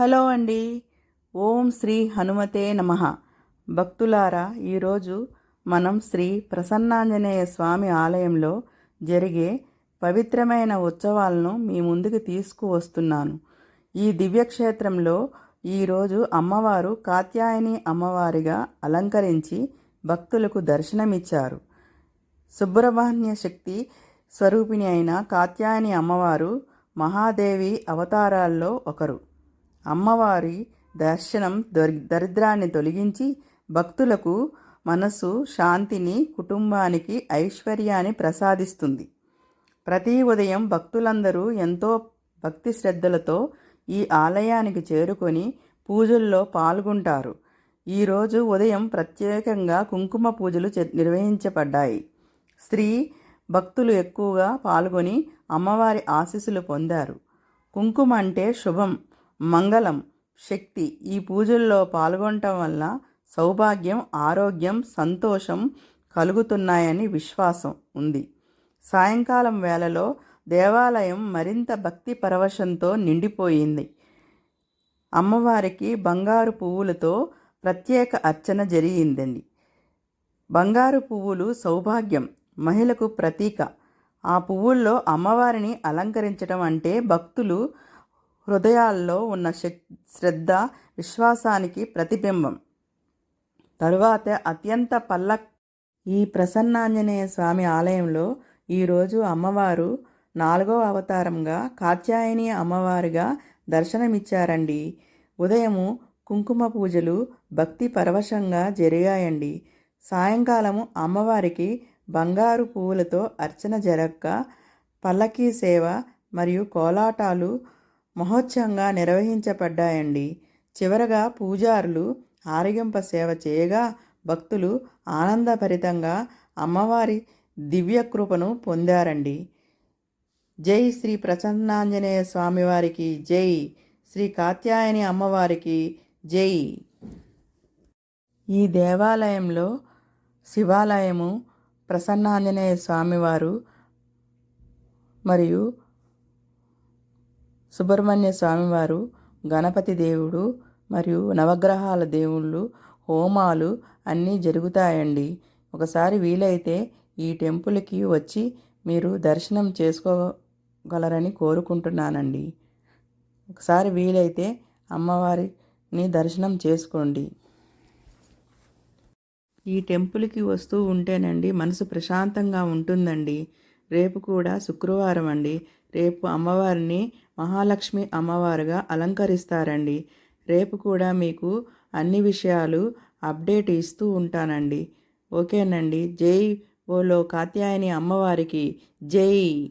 Hello అండి. ఓం శ్రీ హనుమతే నమ. భక్తులారా ఈరోజు మనం శ్రీ ప్రసన్నాంజనేయ స్వామి ఆలయంలో జరిగే పవిత్రమైన ఉత్సవాలను మీ ముందుకు తీసుకువస్తున్నాను. ఈ దివ్యక్షేత్రంలో ఈరోజు అమ్మవారు కాత్యాయని అమ్మవారిగా అలంకరించి భక్తులకు దర్శనమిచ్చారు. సుబ్రహ్మణ్య శక్తి స్వరూపిణి అయిన కాత్యాయని అమ్మవారు మహాదేవి అవతారాల్లో ఒకరు. అమ్మవారి దర్శనం దరి దరిద్రాన్ని తొలగించి భక్తులకు మనసు శాంతిని కుటుంబానికి ఐశ్వర్యాన్ని ప్రసాదిస్తుంది. ప్రతి ఉదయం భక్తులందరూ ఎంతో భక్తి శ్రద్ధలతో ఈ ఆలయానికి చేరుకొని పూజల్లో పాల్గొంటారు. ఈరోజు ఉదయం ప్రత్యేకంగా కుంకుమ పూజలు చే- నిర్వహించబడ్డాయి. స్త్రీ భక్తులు ఎక్కువగా పాల్గొని అమ్మవారి ఆశీస్సులు పొందారు. కుంకుమ అంటే శుభం. మంగళం శక్తి ఈ పూజల్లో పాల్గొనటం వల్ల సౌభాగ్యం ఆరోగ్యం సంతోషం కలుగుతున్నాయని విశ్వాసం ఉంది. సాయంకాలం వేళలో దేవాలయం మరింత భక్తి పరవశంతో నిండిపోయింది. అమ్మవారికి బంగారు పువ్వులతో ప్రత్యేక అర్చన జరిగిందండి. బంగారు పువ్వులు సౌభాగ్యం మహిళకు ప్రతీక. ఆ పువ్వుల్లో అమ్మవారిని అలంకరించడం అంటే భక్తులు హృదయాల్లో ఉన్న శ్రద్ధ విశ్వాసానికి ప్రతిబింబం. తరువాత అత్యంత పల్ల ఈ ప్రసన్నాంజనేయ స్వామి ఆలయంలో ఈరోజు అమ్మవారు నాలుగో అవతారంగా కాత్యాయని అమ్మవారిగా దర్శనమిచ్చారండి. ఉదయము కుంకుమ పూజలు భక్తి పరవశంగా జరిగాయండి. సాయంకాలము అమ్మవారికి బంగారు పువ్వులతో అర్చన జరగక పల్లకీ సేవ మరియు కోలాటాలు మహోత్సవంగా నిర్వహించబడ్డాయండి. చివరగా పూజారులు ఆరగింప సేవ చేయగా భక్తులు ఆనందభరితంగా అమ్మవారి దివ్యకృపను పొందారండి. జై శ్రీ ప్రసన్నాంజనేయ స్వామివారికి జై శ్రీ కాత్యాయని అమ్మవారికి జై. ఈ దేవాలయంలో శివాలయము ప్రసన్నాంజనేయ స్వామివారు మరియు సుబ్రహ్మణ్య స్వామివారు గణపతి దేవుడు మరియు నవగ్రహాల దేవుళ్ళు హోమాలు అన్నీ జరుగుతాయండి. ఒకసారి వీలైతే ఈ టెంపుల్కి వచ్చి మీరు దర్శనం చేసుకోగలరని కోరుకుంటున్నానండి. ఒకసారి వీలైతే అమ్మవారిని దర్శనం చేసుకోండి. ఈ టెంపుల్కి వస్తూ ఉంటేనండి మనసు ప్రశాంతంగా ఉంటుందండి. రేపు కూడా శుక్రవారం అండి. రేపు అమ్మవారిని మహాలక్ష్మి అమ్మవారుగా అలంకరిస్తారండి. రేపు కూడా మీకు అన్ని విషయాలు అప్డేట్ ఇస్తూ ఉంటానండి. ఓకేనండి. జై ఓలో కాత్యాయని అమ్మవారికి జై.